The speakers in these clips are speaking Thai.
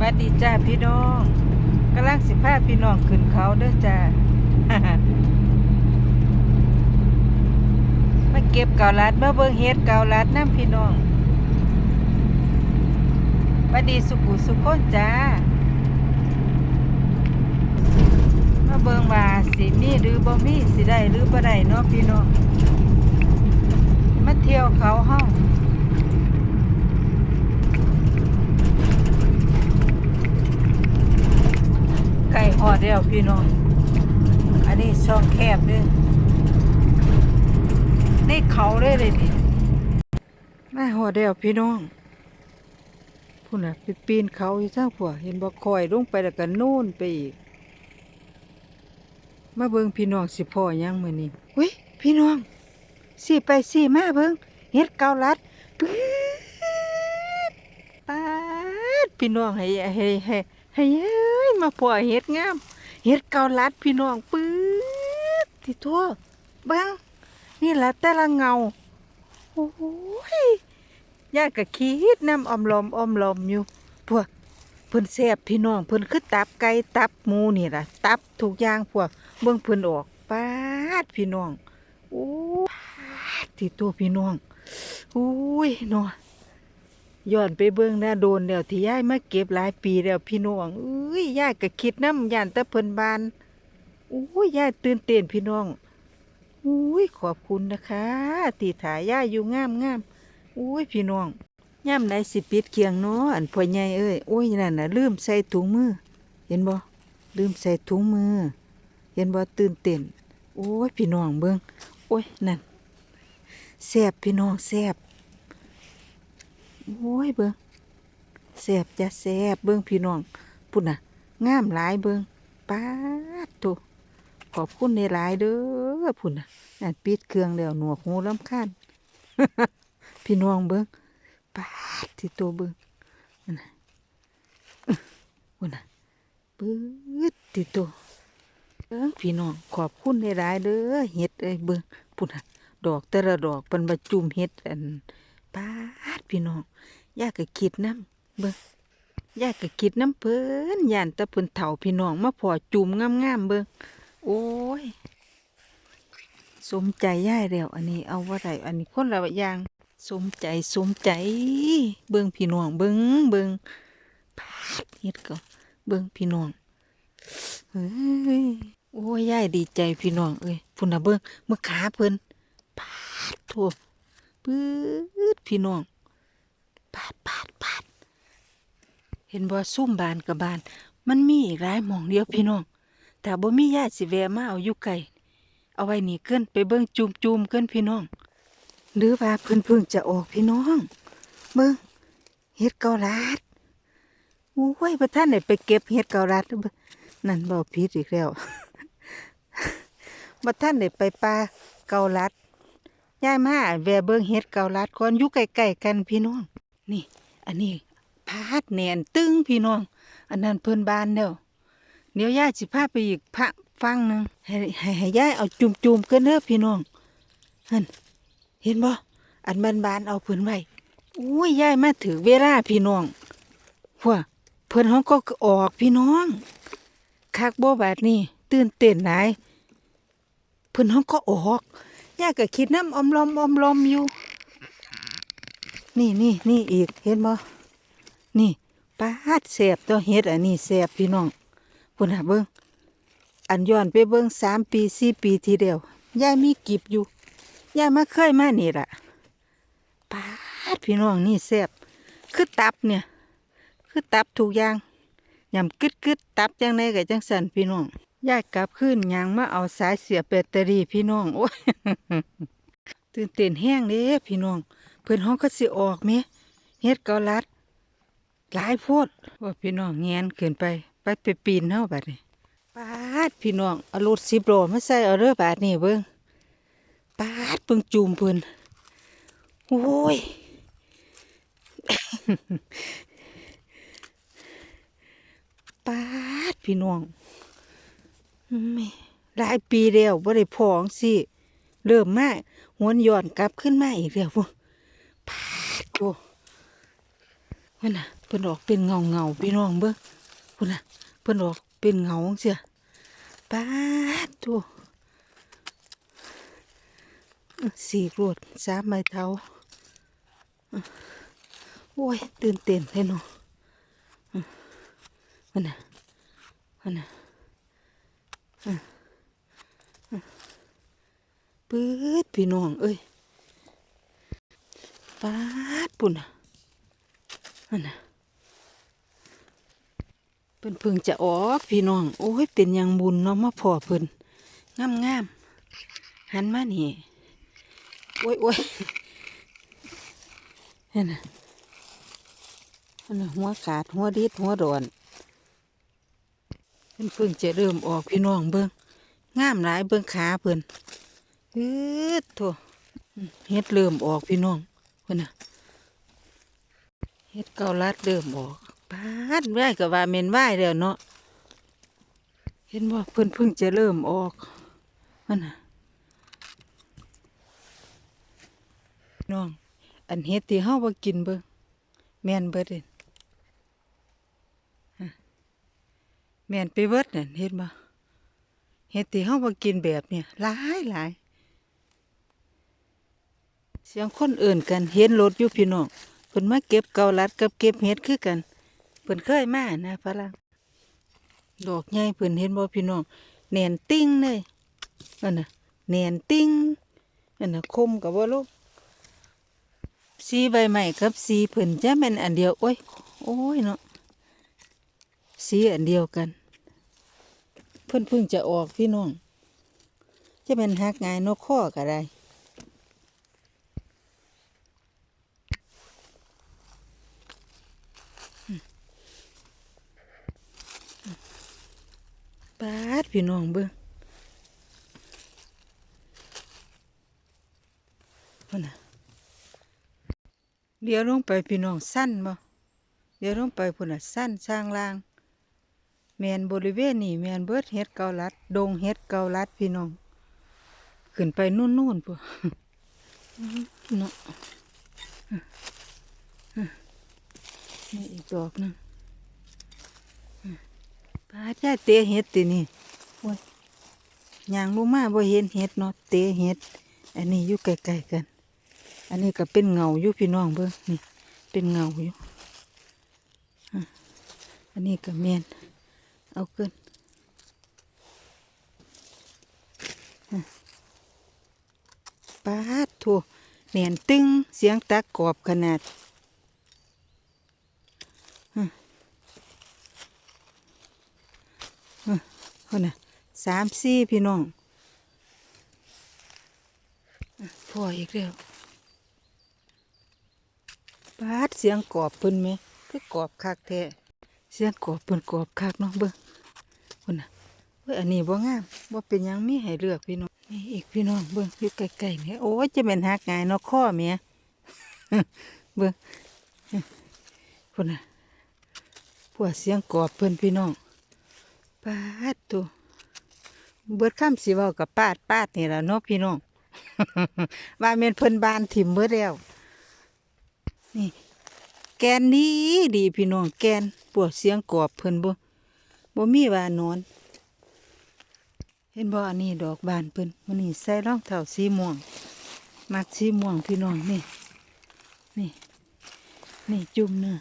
วัสดีจ้าพี่น้องกำลังสิพาพี่น้องขึ้นเขาเด้อจ้ามาเก็บเกาลัดมาเบิ่งเฮ็ดเกาลัดน้ำพี่น้องวัสดีสุขุสุขคนจ้ามาเบิ่งว่าสิมีหรือบ่มีสิได้หรือบ่ได้เนาะพี่น้องมาเที่ยวเขาห้อง ไก่หอดเดียวพี่น้อง อันนี้ช่องแคบเด้วยนี่เขาเลยเลยนี่มาหอดเดียวพี่น้องพุ่นน่ะไปปีนเขาอยู่ทั้งผัวเห็นบ่คอยลงไปแล้วก็นู่นไปอีก มาเบิ่งพี่น้องสิพ่อยังมื้อนี้อุ้ยพี่น้องสิไปสิมาเบิ่งเฮ็ดเกาลัดปื๊ดปาดพี่น้องให้ให้ให้ให้ เอ้ยมาพ่อเฮ็ดงามเฮ็ดเกาลัดพี่น้องปื๊ดที่ทั่วเบิ่งนี่แหละแต่ละเงา โอ้ยญาติก็คิดน้ำอมลมอมลมอยู่พวกเพิ่นแซ่บพี่น้องเพิ่นคือตับไก่ตับหมูนี่ล่ะ ตับทุกอย่างพวกเบิ่งเพิ่นออกปาดพี่น้องโอ้ปาดที่ตัวพี่น้องอุ้ยเนาะ ย้อนไปเบิ่งนะโดนแล้วที่ยายมาเก็บหลายปีแล้วพี่น้องเอ้ยยายก็คิดน้ำย่านต่เพิ่นบานอุ้ยยายตื่นเต้นพี่น้องอุ้ยขอบคุณนะคะที่ถ่ายยายอยู่งามงามอุ้ยพี่น้องย่ำไหนสิปิดเคียงเนาะอันพ่อใหญ่เอ้ยโอ้ยนั่นน่ะลืมใส่ถุงมือ เห็นบ่ลืมใส่ถุงมือ เห็นบ่ตื่นเต้นโอ้ยพี่น้องเบิ่งโอ้ยนั่นแซบพี่น้องแซบ โอ้ยเบิ่งแซ่บจะแซ่บเบิ่งพี่น้องพุ่นน่ะงามหลายเบิ่งป๊าดโตขอบคุณในหลายเด้อพุ่นน่ะนั่นปิดเครื่องแล้วหนวกหูลำคาญพี่น้องเบิ่งป๊าดที่โตเบิ่งนั่นน่ะอื้อพุ่นน่ะปื๊ดที่โตเอ้อพี่น้องขอบคุณหลายเด้อเฮ็ดเอ้ยเบิ่งพุ่นน่ะดอกแต่ละดอกเพิ่นมาจุ่มเฮ็ดอัน ปาดพี่น้องยาก็คิดนํเบิ่งยาก็คิดนํเพิ่นย่านต่เพิ่นเฒ่าพี่น้องมาพอจุ่มงามๆเบิ่งโอ้ย สมใจย่ายแล้ว อันนี้เอาว่าได้อันนี้คนละอย่าง สมใจสมใจ เบิ่งพี่น้องเบิ่งเบิ่งปาดเฮ็ดก็เบิ่งพี่น้องเฮ้ยโอ้ยยายดีใจพี่น้องเอ้ยพุ่นนะเบิ่งเมื่อขาเพิ่นปาดโถ ปื๊ดพี่น้องปาดปาดปาดเห็นบ่ซุ่มบานกับบาน มันมีอีกหลายหมองเดียวพี่น้อง แต่บ่มีญาติสิแวะมาเอาอยู่ไกลเอาไว้นี่เกินไปเบิ่งจุ่มเกินพี่น้อง หรือว่าเพิ่นเพิ่งจะออกพี่น้อง เบิ่งเฮ็ดเกาลัดโอ้ยบ่ทันได้ไปเก็บเฮ็ดเกาลัดนั่นเบาผิดอีกแล้วมาท่านได้ไปปลาเกาลัด ย่ายมาแวเบิ่งเฮ็ดเกาลัดก่อนอยู่ใกล้ๆกันพี่น้อง นี่ อันนี้พาดแนนตึงพี่น้อง อันนั้นเพิ่นบานแล้วเดี๋ยวย่าสิพาไปอีกพระฟังหนึงให้ให้ให้ย่ายเอาจุ่มๆกันเด้อพี่น้องหั่นเห็นบ่อันบานๆเอาเพิ่นไว้อุ้ยย่ายมาถือเวลาพี่น้องว่าเพิ่นเฮาก็ออกพี่น้องคักบ่บาดนี้ตื่นเต้นหลายเพิ่นเฮาก็ออก ย่าก็คิดน้ำอมลอมอมลอมอยู่ นี่นี่นี่อีกเห็นบ่นี่ปาดแสบตัวเฮ็ดอันนี้แสบพี่น้องพุ่นน่ะเบิ่งอันย้อนไปเบิ่งสามปีสี่ปีทีเดียวยายมีกิบอยู่ยายมาเคยมานี่ล่ะปาดพี่น้องนี่แสบคือตับเนี่ย คือตับทุกอย่างยำกึดกึดตับจังไดกับจังสันพี่น้อง ยายกลับขึ้นยางมาเอาสายเสียบแบตเตอรี่พี่น้องโอ้ยตื่นเต้นแห้งเด้พี่น้อง เพื่อนห้องก็สิออกไหมเฮ็ดเกาลัด หลายโพดว่าพี่น้องแงนขึ้นไป ไปไปปีนเฮาบัดนี้ปาดพี่น้องเอารถสิบโลมาใส่เอาเด้อบาดนี้เบิ่งปาดเบิ่งจูมเพิ่อนโอ้ยปาดพี่น้อง หลายปีแล้วบ่ได้พองสิเริ่มมาหวนย้อนกลับขึ้นมาอีกแล้วพวกปาดโอ้มันน่ะเพิ่นออกเป็นเงาเงาพี่น้องเบิ่งพุ่นน่ะเพิ่นออกเป็นเงาเสียปาดตัวสี่รวดสามไม้เท้าโอ้ยตื่นเต้นเลยเนาะมันน่ะมันน่ะ ปื๊ดพี่น้อง เอ้ยปาดปุ่นน่ะมันน่ะเพิ่นเพิ่งจะออกพี่น้อง โอ้ย เป็นยังบุญเนาะมาพอเพิ่นงามงามหันมานี่โอ้ยโอ้ยเห็นน่ะอันน่ะหัวขาดหัวดิดหัวดอน พิ่นเพิ่งจะเริ่มออกพี่น้องเบิ่งงามหลายเบิ่งขาเพิ่นอืดโถอืมเฮ็ดเริ่มออกพี่น้องเพิ่นน่ะเฮ็ดเกาลัดเริ่มออกปาดไว้ก็ว่าเมนไหว้แล้วเนาะเห็นบ่าเพิ่นเพิ่งจะเริ่มออกมันน่ะน้อง อันเฮ็ดที่เฮาบ่กินเบิ่งแม่นเบิดเด้ฮะ แม่นไปเบิดนั่นเฮ็ดบ่เฮ็ดที่เฮาบ่กินแบบเนี่ยหลายหลายเสียงคนอื่นกันเห็นรถอยู่พี่น้องเพิ่นมาเก็บเกาลัดกับเก็บเฮ็ดคือกันเพิ่นเคยมานะฝรั่งดอกใหญ่เพิ่นเห็นบ่พี่น้องแน่นติ้งเลยนั่นน่ะแน่นติ้งนั่นน่ะคมกับบ่ลูกสีใบใหม่กับสีเพิ่นจะแม่นอันเดียวโอ้ยโอ้ยเนาะสีอันเดียวกัน เพิ่นเพิ่งจะออกพี่น้อง จะเป็นหักงายนกข้อก็ได้ปาดพี่น้องเบิ่งพ่นน่ะเดี๋ยวลงไปพี่น้องสั้นบ่เดี๋ยวลงไปพุ่นน่ะสั้นสร้างล่าง แมนบริเวณนี่แมนเบิดเฮ็ดเกาลัด ดงเฮ็ดเกาลัดพี่น้อง ขึ้นไปนู่นนู่นพุ่นเนาะนี่อีกดอกนึงปาดยาเตะเฮ็ดตินี่โอ้ยยางลงมาบ่เห็นเฮ็ดเนาะเตะเฮ็ด อันนี้อยู่ใกล้ๆกัน อันนี้ก็เป็นเงาอยู่พี่น้องเบิ่งนี่ เป็นเงาอยู่อันนี้ก็แมน เอาขึ้นปาดโถูแหนนตึงเสียงตะกรอบขนาดคนน่ะสามสี่พี่น้องอะพออีกแล้วปาดเสียงกรอบเพิ่นไหมคือกรอบคักแท้ เสียงกรอบเพิ่นกรอบคักเนาะเบิ่งพุ่นน่ะเฮ้ยอันนี้บ่งามบ่เป็นหยังมีให้เลือกพี่น้องนี่อีกพี่น้องเบิ่งอยู่ใกล้ๆนี่โอ้ยจะเป็นหักง่ายเนาะข้อแม่เบิ่งพุ่นน่ะพวกเสียงกรอบเพิ่นพี่น้องปาดตัวเบิดคำสิเว้ากับปาดปาดนี่ล่ะเนาะพี่น้องว่าแม่นเพิ่นบานถิ่มเบิดแล้วนี่ แกนดีดีพี่น้องแกน ปวดเสียงกรอบเพิ่นบ่บ่มีว่านอน เห็นบ่อันนี้ดอกบานเพิ่นมื้อนี้ใส่รองเท้าสีม่วง มักสีม่วงพี่น้องนี่ นี่ นี่จุ่มเนื้อ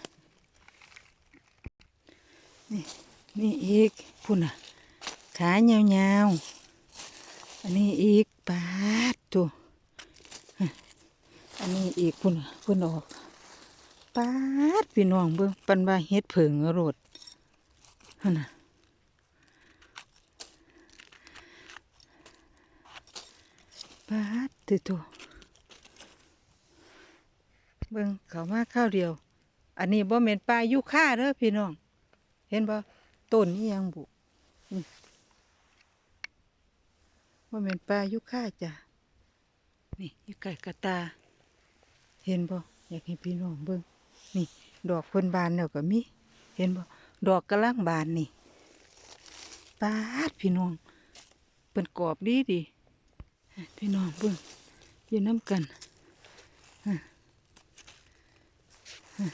นี่นี่อีกพุ่นน่ะ ขายาวๆ อันนี้อีกปาดตัว อันนี้อีกพุ่นะพุ่นออก ปาดพี่น้องเบิ่งปันว่าเฮ็ดเผิงรดหั่นน่ะปาดติโตเบิ่งเขามาข้าวเดียว อันนี้บ่แม่นปลายุค่าเด้อพี่น้อง เห็นบ่ต้นนี้ยังบุบ่แม่นปลายุค่าจ้ะนี่อยู่ไก่กระตา เห็นบ่อยากให้พี่น้องเบิ่ง นี่ ดอกเพิ่นบานแล้วก็มีเห็นบ่ดอกกำลังบานนี่ปาดพี่น้องเพิ่นกรอบดีดีพี่น้องเบิ่งอยู่น้ำกันอะอะ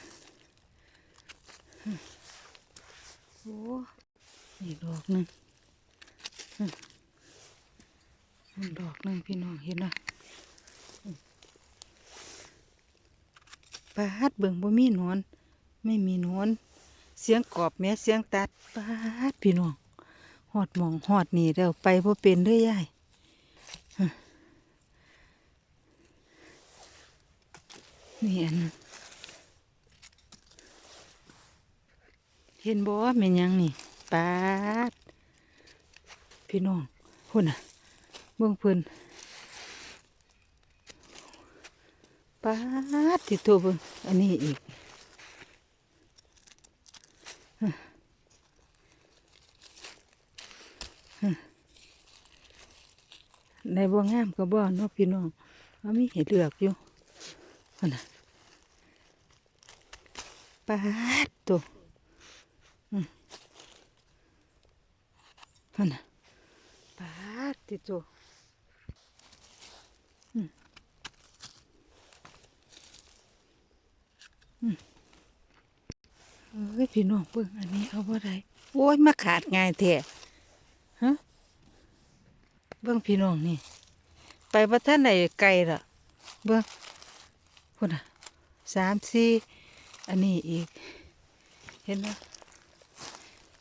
ปโอ้นี่ดอกหนึ่งอืมอืมดอกหนึ่งพี่น้องเห็นนะอืม ปาดเบิ่งบ่มีนอน ไม่มีนอน เสียงกรอบแม่เสียงตัดปาดพี่น้องหอดมองหอดนี่แล้วไปบ่เป็นเด้อยายนี่อันนั้นเห็นบ่แม่นยังนี่ปาดพี่น้องพุ่นน่ะเบิ่งเพิ่น ปาดที่ตัวเบิ่งอันนี้อีกในบ่งามก็บ่เนาะพี่น้องเอามีให้เลือกอยู่นั่นน่ะปาดตัวอืมนั่นน่ะปาดติตัวอืมอืมเอ้ยพี่น้องเบิ่งอันนี้เอาบ่ได้โอ้ยมาขาดง่ายแท้ฮะเบื้องพี่น้องนี่ ไปประท่านไหนไกลละเบื้องพุ่นอะสามสี่อันนี้อีก เห็นไหม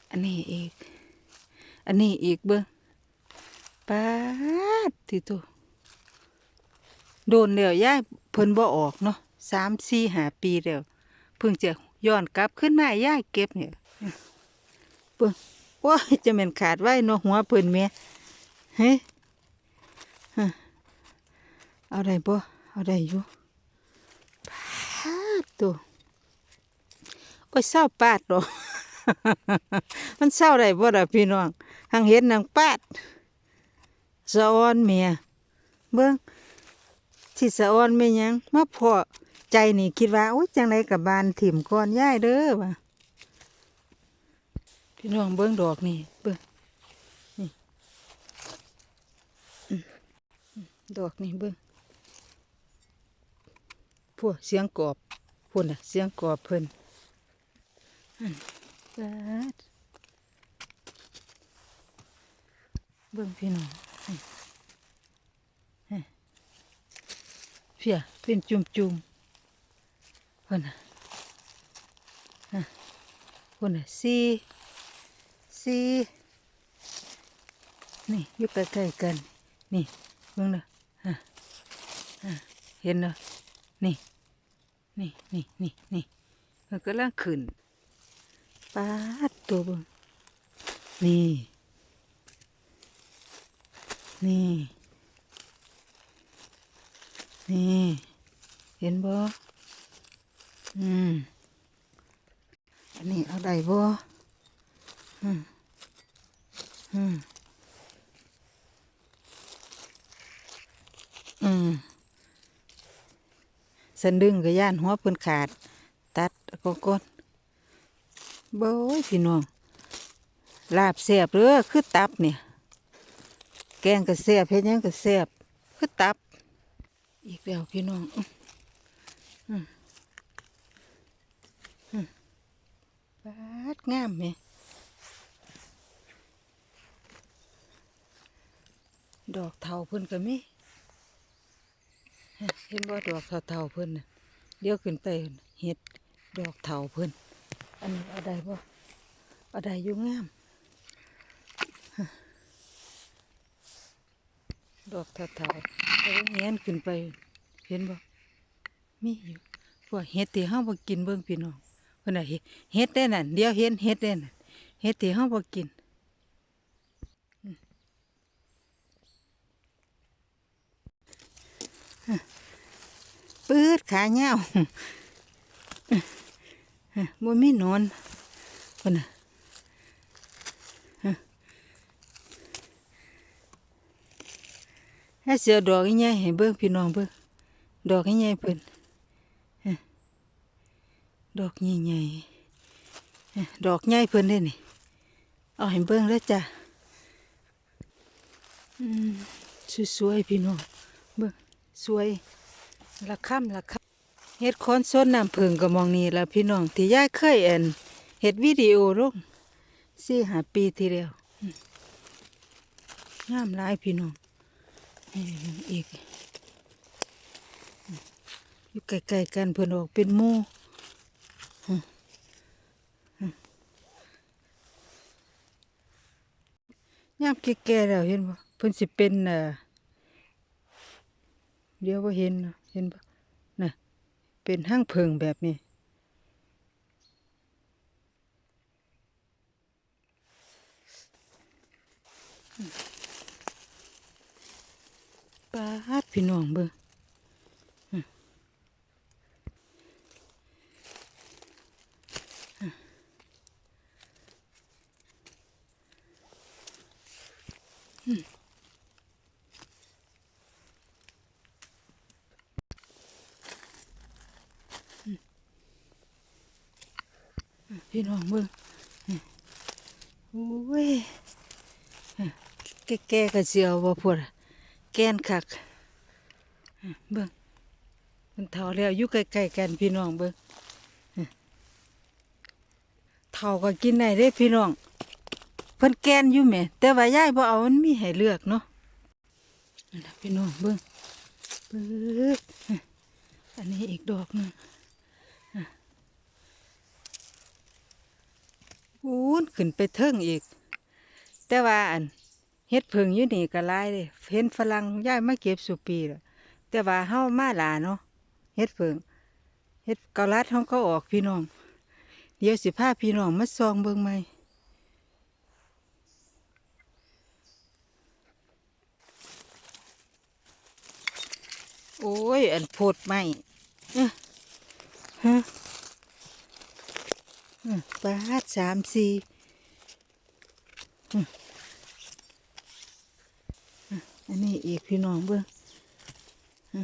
อันนี้อีก อันนี้อีกเบื้องปาดที่ตัวโดนเดียวย้ายเพิ่นบ่ออกเนาะสามสี่หาปีเดียวเพิ่งจะ ย้อนกลับขึ้นมาย้ายเก็บเนี่ยเบิ่งว้าจะเป็นขาดไว้นหัวเพิ่นแม่เฮ้ยเอาได้บ่เอาได้อยู่ปาดตัวโอ้ยเศร้าปาดดอมันเศร้าได้บ่ล่ะพี่น้องหังเห็นนางปาดสะออนเมียเบิ่งที่สะออนไม่ยังมาพอ ใจนี่คิดว่าโอ้ยจังไดกับบานถิ่มก่อนย่ายเด้อว่ะพี่น้องเบิ่งดอกนี่เบิ่งดอกนี่เบิ้องพวกเสียงกรอบพุ่นอะเสียงกรอบเพิ่นเบิ้องพี่น้องนี่นี่เพียเป็นจุ่มๆ พิ่นน่ะพุ่นอะสี่สี่นี่อยู่ใกล้ๆกัน นี่เบิ่งเด้อฮะฮะเห็นเด้อนี่นี่นี่นี่นี่มันกำลังขึ้นปาดตัวเบิ่งนี่ นี่ นี่ เห็นบ่ อืม อันนี้เอาได้บ่อืม อืม อืมสันดึงกับย่านหัวเพิ่นขาด ตัดกกนโบ้ยพี่น้อง ลาบแสบเรือคือตับเนี่ย แกงก็แสบเฮ็ดหยังก็แสบคือตับ อีกแล้วพี่น้อง อื้ออื้ออื้อ ปาดงามไหมดอกเทาเพิ่นก็มีเห็นว่าดอกเทาๆเพิ่นน่ะเดี๋ยวขึ้นไปเห็ดดอกเทาเพิ่นอันนี้อาได้บ่อาได้อยู่งาม ดอกเทาเอาเงี้ยนขึ้นไป เห็นบ่มีอยู่พวกเห็ดที่เฮาบ่กินเบิ่งพี่น้อง พิ่นน่ะเฮ็ดเฮ็ดได้นั่นเดี๋ยวเห็นเฮ็ดได้นั่นเฮ็ดที่เฮาบ่กินปืดขาเงาวบ่มีนอนคนน่ะให้เสือดอกใหญ่ให้เบิ่งพี่น้องเบิ่งดอกใหญ่ๆเพิ่น ดอกใหญ่ๆดอกใหญ่เพิ่นได้นี่เอาให้เบิ่งแล้วจ้ะอืมสวยๆพี่น้องเบิ่งสวยละค่ำละค่ำเฮ็ดค้อนส้นน้ำผึ้งก็มองนี่ละพี่น้องที่ยายเคยเอ็นเฮ็ดวิดีโอลงสี่หาปีทีเดียวงามหลายพี่น้องอีกอยู่ใกลๆกันเพิ่นออกเป็นมู่อืมอืม ยามแก่ๆแล้วเห็นบ่เพิ่นสิเป็นเอ่อเดี๋ยวบ่เห็นเนาะเห็นบ่น่ะเป็นห้างเพิงแบบนี้ปาดพี่น้องเบิ่งอืมอืมอืมอืมอืม พี่น้องเบิ่งอืมโอ้ยแก่ๆก็เสียวบ่พูดแกนคักเบิ่งมันเท่าแล้วอยู่ใกล้ๆกันพี่น้องเบิ่งอะเท่าก็กินได้เด้พี่น้องเพิ่นแกนอยู่แหมแต่ว่ายายบ่เอามันมีให้เลือกเนาะพี่น้องเบิ่งเบิ่งอันนี้อีกดอกหนึงอะ อูนขึ้นไปเทิงอีก แต่ว่าอันเฮ็ดเพิงอยู่นี่ก็หลายเด้เห็นฝรั่งย้ายมาเก็บสุปีแล้วแต่ว่าเฮามาหลาเนาะเฮ็ดเพิงเฮ็ดเกาลัดเฮาก็ออกพี่น้อง เดี๋ยวสิพาพี่น้องมาส่องเบิ่งใหม่โอ้ย อันโพดใหม่เออฮะ อืมปาสามสี่อันนี้อีกพี่น้องเบิ่งอะ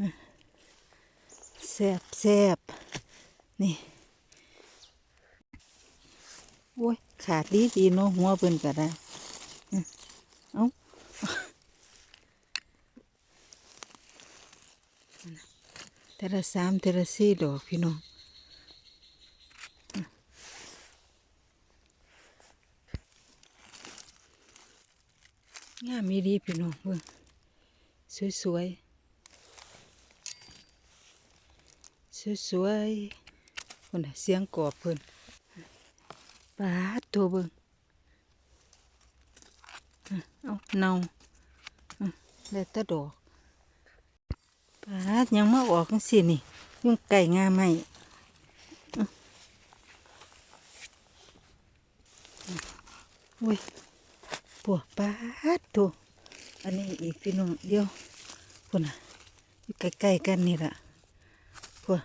อะแซบแซบนี่ โอ้ย ขาดดีดีเนาะหัวเพิ่นก็ได้อะเอา เทละสามเทละสี่ดอกพี่น้องงามมีดีพี่น้องเบิ่งสวยๆสวยๆคนน่ะเสียงกอบเพิ่นปาดตัวเบิ่งเอาเนาอะแล้วตะดอก ยังมาออกจังซี่นี่ ยุ่งไก่งามไหม่โว้ยปวกปาดตัวอันนี้อีกพี่น้องเดียวพุ่นอะอยู่ใกล้ๆกันนี่ละพวก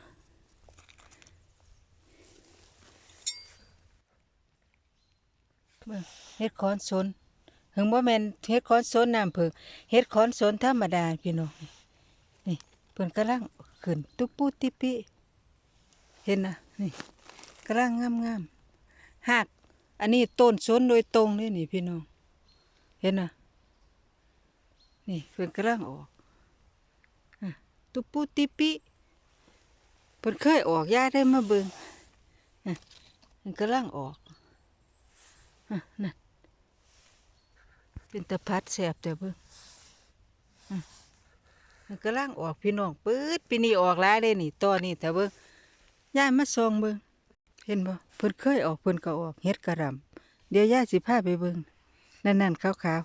เฮ็ดคอนสนถึงบ่แม่นเฮ็ดคอนสนน้ำผึ้งเฮ็ดคอนสนธรรมดาพี่น้อง เพิ่นกำลังขึ้นตุ๊ปูติปิเห็นนะนี่กำลังงามๆหากอันนี้ต้นสนโดยตรงเลยนี่พี่น้อง เห็นนะนี่เพิ่นกำลังออกอตุปูติปิเพิ่นเคยออกย่าได้มาเบิงอะเพิ่นกำลังออกอนั่นเป็นตะพัดแสบแต่เบิงอะเพิ่น กำลังออกพี่น้องปื๊ดปีนี้ออกหลายเลยนี่ตอนนี้แต่เบิงย่ามาส่องเบิงเห็นบ่เพิ่นเคยออกเพิ่นก็ออกเฮ็ดกระหลำเดี๋ยวย่าสิพาไปเบิงนั่นนั่นขาวขาว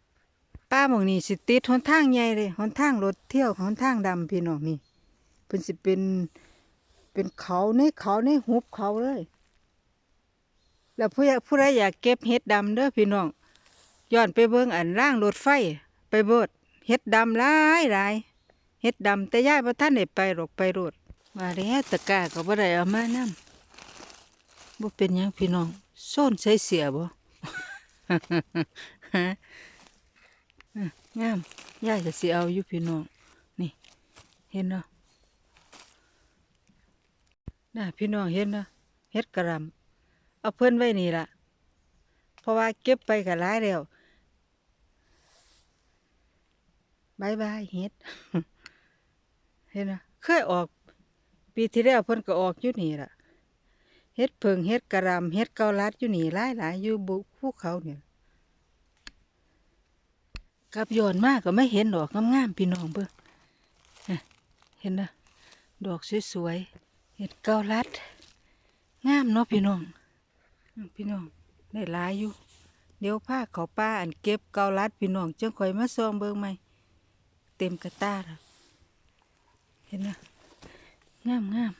ๆป้าหมองนี่สิติดหนทางใหญ่เลยหนทางรถเที่ยวหนทางดำพี่น้องนี่เพิ่นสิเป็นเป็นเขาในเขาในหุบเขาเลย แล้วผู้ผู้ใดอยากเก็บเห็ดดำเด้อพี่น้องย้อนไปเบิ่งอันร่างรถไฟไปเบิด เห็ดดำหลายหลายเห็ดดำแต่ย่ายบ่ท่านได้ไปหรอกไปรถว่าแล้วตะกร้าก็บ่ได้เอามานำบ่เป็นหยังพี่น้องโซนใส่เสียบ่ะอะงามยายก็สิเอาอยู่พี่น้องนี่ เห็นเนาะน่ะพี่น้องเห็นเนาะเฮ็ดกระลำเอาเพิ่นไว้นี่ล่ะเพราะว่าเก็บไปก็หลายแล้ว บายบายเฮ็ดเห็นเนาะเคยออก ปีที่แล้วเพิ่นก็ออกอยู่นี่ล่ะเฮ็ดเพิงเฮ็ดกระหลำเฮ็ดเกาลัดอยู่นี่หลายๆอยู่บุภูเขาเนี่ยกับย้อนมากก็ไม่เห็นดอกงามๆพี่น้องเบิ่งเห็นนะดอกสวยๆเฮ็ดเกาลัด งามเนาะพี่น้อง พี่น้องได้หลายอยู่ เดี๋ยวพาเขาป้าอันเก็บเกาลัดพี่น้องจังคอยมาซองเบิ่งใหม่ เต็มกระตาแล้วเห็นนะงามงาม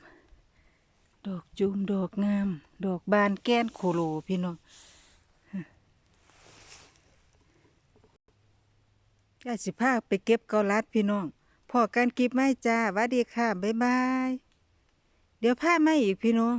ดอกจูมดอกงาม ดอกบานแก้นโคโลพี่น้องยาสิพาไปเก็บเกาลัดพี่น้องพอกันกิบไม่จ้าวัดดีค่ะ บ๊ายบาย เดี๋ยวพาไมาอีกพี่น้อง